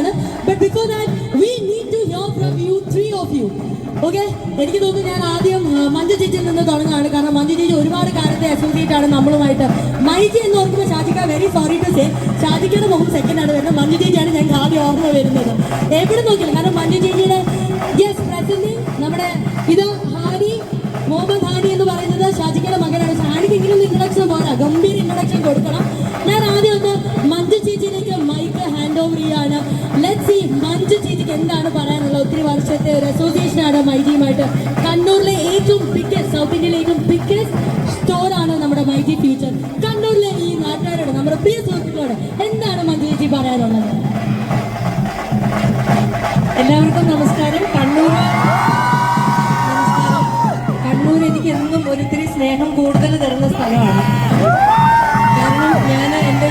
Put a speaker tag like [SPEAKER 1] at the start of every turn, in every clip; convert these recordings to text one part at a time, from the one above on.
[SPEAKER 1] ആണ്. But before that we need to hear from you three of you okay എനിക്ക് തോന്നുന്നു ഞാൻ ആദ്യം മഞ്ജു ചേച്ചിയിൽ നിന്ന് തുടങ്ങുകയാണ്. കാരണം മഞ്ജു ചേച്ചി ഒരുപാട് കാലത്തെ അസോസിയേറ്റ് ആണ് നമ്മളുമായിട്ട്. മൈജി എന്ന് ഓർക്കുമ്പോൾ ഷാജിക്ക വെരി സോറി ടു സേ ഷാജിക്കയുടെ മുഖം സെക്കൻഡ് ആണ് വരുന്നത്. മഞ്ജു ചേച്ചിയാണ് ഞങ്ങൾക്ക് ആദ്യം ഓർമ്മ വരുന്നത്. എവിടെ നോക്കില്ല കാരണം മഞ്ജു ചേച്ചിയുടെ യെസ് പ്രസന്നി നമ്മുടെ ഇത് ഹാരി മുഹമ്മദ് ഹാനി എന്ന് പറയുന്നത് ഷാജിക്കയുടെ മകനാണ്. ഷാജിക്കെങ്കിലും ഇൻട്രഡക്ഷൻ പോരാ. ഗംഭീര ഇൻട്രഡക്ഷൻ കൊടുക്കണം. ഞാൻ ആദ്യം ഒന്ന് മഞ്ജു ചേച്ചിയിലേക്ക് മൈക്ക് ഹാൻഡ് ഓവർ ചെയ്യാനും ലെറ്റ് സി മഞ്ജു ചേച്ചിക്ക് എന്താണ് പറയാനുള്ളത് ഒത്തിരി വർഷത്തെ ഒരു അസോസിയേഷൻ ആണ് മൈജിയുമായിട്ട്. കണ്ണൂരിലെ ഏറ്റവും ബിഗ്ഗസ്റ്റ് സൗത്ത് ഇന്ത്യയിലെ ഏറ്റവും ബിഗ്ഗസ്റ്റ് സ്റ്റോർ ആണ് നമ്മുടെ മൈജി ഫ്യൂച്ചർ കണ്ണൂരിലെ ഈ നാട്ടുകാരോട് നമ്മുടെ പ്രിയ സുഹൃത്തുക്കളോട് എന്താണ് മഞ്ജു ചേച്ചി പറയാനുള്ളത്?
[SPEAKER 2] എല്ലാവർക്കും നമസ്കാരം. കണ്ണൂർ നമസ്കാരം. കണ്ണൂർ എനിക്ക് എന്നും ഒരിത്തിരി സ്നേഹം കൂടുതൽ തരുന്ന സ്ഥലമാണ്. കാരണം ഞാൻ എന്റെ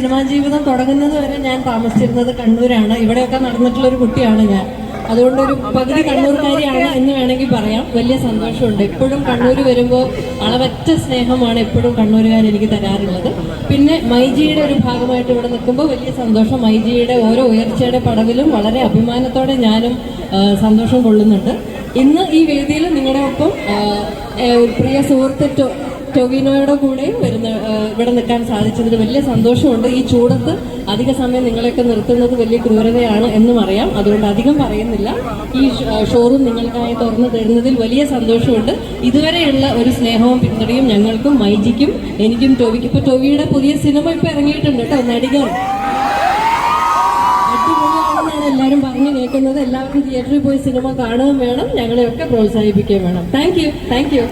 [SPEAKER 2] സിനിമാ ജീവിതം തുടങ്ങുന്നത് വരെ ഞാൻ താമസിച്ചിരുന്നത് കണ്ണൂരാണ്. ഇവിടെയൊക്കെ നടന്നിട്ടുള്ള ഒരു കുട്ടിയാണ് ഞാൻ. അതുകൊണ്ട് ഒരു പകുതി കണ്ണൂർക്കാരിയാണ് എന്ന് വേണമെങ്കിൽ പറയാം. വലിയ സന്തോഷമുണ്ട്. എപ്പോഴും കണ്ണൂർ വരുമ്പോൾ അളവറ്റ സ്നേഹമാണ് എപ്പോഴും കണ്ണൂരുകാർ എനിക്ക് തരാറുള്ളത്. പിന്നെ മൈജിയുടെ ഒരു ഭാഗമായിട്ട് ഇവിടെ നിൽക്കുമ്പോൾ വലിയ സന്തോഷം. മൈജിയുടെ ഓരോ ഉയർച്ചയുടെ പടവിലും വളരെ അഭിമാനത്തോടെ ഞാനും സന്തോഷം കൊള്ളുന്നുണ്ട്. ഇന്ന് ഈ വേദിയിൽ നിങ്ങളുടെ ഒപ്പം പ്രിയ സുഹൃത്ത് ടൊവിനോയുടെ കൂടെ വരുന്ന ഇവിടെ നിൽക്കാൻ സാധിച്ചതിൽ വലിയ സന്തോഷമുണ്ട്. ഈ ചൂടത്ത് അധിക സമയം നിങ്ങളെയൊക്കെ നിർത്തുന്നത് വലിയ ക്രൂരതയാണ് എന്നും അറിയാം. അതുകൊണ്ട് അധികം പറയുന്നില്ല. ഈ ഷോറൂം നിങ്ങൾക്കായി തുറന്നു തരുന്നതിൽ വലിയ സന്തോഷമുണ്ട്. ഇതുവരെയുള്ള ഒരു സ്നേഹവും പിന്തുണയും ഞങ്ങൾക്കും മൈജിക്കും എനിക്കും ടൊവിക്ക്. ഇപ്പൊ ടൊവിയുടെ പുതിയ സിനിമ ഇപ്പൊ ഇറങ്ങിയിട്ടുണ്ട് കേട്ടോ നടികൾ. അടിപൊളിയാണെന്നാണ് എല്ലാവരും പറഞ്ഞു കേൾക്കുന്നത്. എല്ലാവർക്കും തിയേറ്ററിൽ പോയി സിനിമ കാണുകയും വേണം. ഞങ്ങളെയൊക്കെ പ്രോത്സാഹിപ്പിക്കുകയും വേണം. Thank you thank you